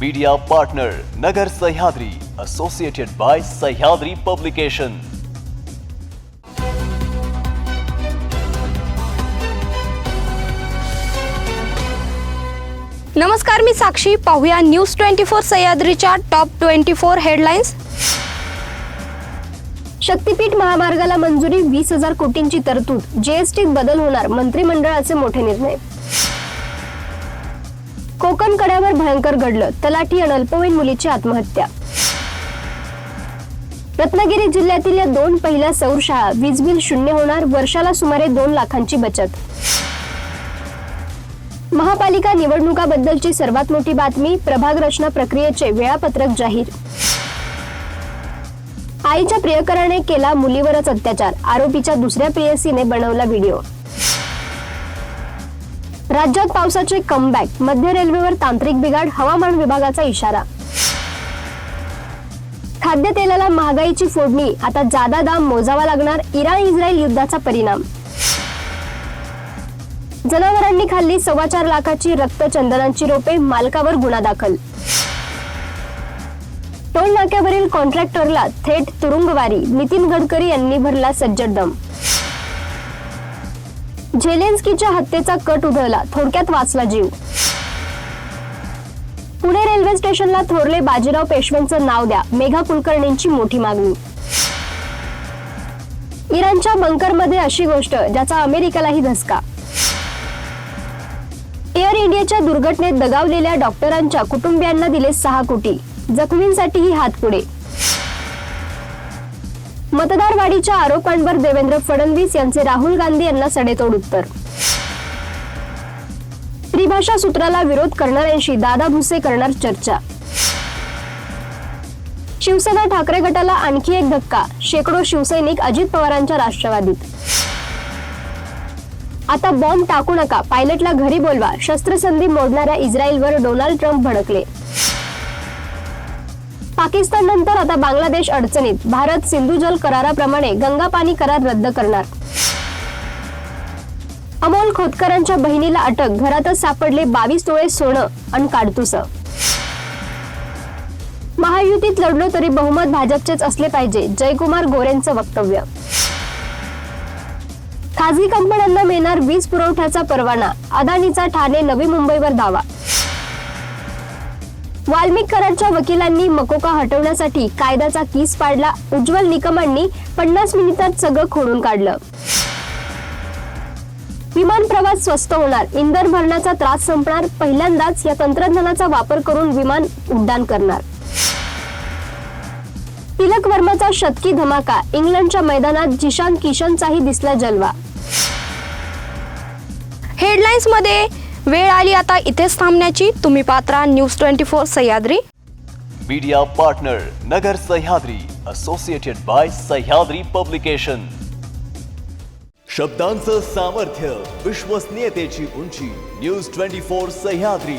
Media partner Nagar Sahyadri associated by Sahyadri publication नमस्कार मी साक्षी. पाहूया न्यूज ट्वेंटी फोर सह्याद्रीच्या टॉप ट्वेंटी फोर हेडलाईन्स शक्तीपीठ महामार्गाला मंजुरी वीस हजार कोटींची तरतूद. जीएसटीत बदल होणार मंत्रिमंडळाचे मोठे निर्णय. कोकण कड्यावर भयंकर घडलं. तलाठी आणि अल्पवयीन मुलीची आत्महत्या. रत्नागिरी जिल्ह्यातील या दोन पहिल्या सौर शाळा वीज बिल शून्य होणार वर्षाला सुमारे दोन लाखांची बचत. महापालिका निवडणुकाबद्दलची सर्वात मोठी बातमी प्रभाग रचना प्रक्रियेचे वेळापत्रक जाहीर. आईच्या प्रियकराने केला मुलीवरच अत्याचार आरोपीच्या दुसऱ्या प्रेयसीने बनवला व्हिडिओ. राज्यात पावसाचे कमबॅक मध्य रेल्वेवर तांत्रिक बिघाड हवामान विभागाचा इशारा. खाद्यतेलाला महागाईची फोडणी आता जादा दाम मोजावा लागणार इराण इस्रायल युद्धाचा परिणाम. जनावरांनी खाल्ली सव्वा चार लाखाची रक्तचंदनांची रोपे मालकावर गुन्हा दाखल. टोल नाक्यावरील कॉन्ट्रॅक्टरला थेट तुरुंगवारी नितीन गडकरी यांनी भरला सज्जड दम. झेलेन्स्कीच्या हत्येचा कट उधळला. थोडक्यात वाचला जीव. पुणे रेल्वे स्टेशनला थोरले बाजीराव पेशव्यांचं नाव द्या. मेघा कुलकर्णींची मोठी मागणी. इराणच्या बंकरमध्ये अशी गोष्ट ज्याचा अमेरिकेलाही धसका. एअर इंडियाच्या दुर्घटनेत दगावलेल्या डॉक्टरांच्या कुटुंबियांना दिले सहा कोटी. जखमींसाठीही हात पुढे. मतदार वाढीच्या आरोपांवर देवेंद्र फडणवीस यांचे राहुल गांधी यांना सडेतोड उत्तर. त्रिभाषा सूत्राला विरोध करणाऱ्यांशी दादा भुसे करणार चर्चा. शिवसेना ठाकरे गटाला आणखी एक धक्का शेकडो शिवसैनिक अजित पवारांच्या राष्ट्रवादीत. आता बॉम्ब टाकू नका पायलटला घरी बोलवा शस्त्रसंधी मोडणाऱ्या इस्रायलवर डोनाल्ड ट्रम्प भडकले. पाकिस्तान नंतर आता बांगलादेश अडचणीत. भारत सिंधू जल कराराप्रमाणे गंगा पाणी करार रद्द करणार. अमोल खोतकरांच्या बहिणीला अटक घरातच सापडले बावीस तोळे सोनं आणि काडतुस. महायुतीत लढलो तरी बहुमत भाजपचेच असले पाहिजे जयकुमार गोरेंचं वक्तव्य. खासगी कंपन्यांना मिळणार वीज पुरवठ्याचा परवाना अदानीचा ठाणे नवी मुंबईवर दावा. वाल्मिक कराडच्या वकिलांनी मकोका हटवण्यासाठी कायद्याचा किस पाडला. उज्ज्वल निकमांनी पन्नास मिनिटात सगळं खोडून काढलं. विमान प्रवास स्वस्त होणार. इंधन भरण्याचा त्रास संपणार. पहिल्यांदाच या तंत्रज्ञानाचा वापर करून विमान उड्डाण करणार. तिलक वर्माचा शतकी धमाका. इंग्लंडच्या मैदानात जिशान किशनचाही दिसला जलवा. हेडलाईन्समध्ये वेळ आली आता इथेच थांबण्याची. तुम्ही Patra news twenty four Sahyadri. Media partner Nagar Sahyadri associated by Sahyadri publication शब्दांचं सामर्थ्य विश्वसनीयतेची उंची न्यूज ट्वेंटी फोर सह्याद्री.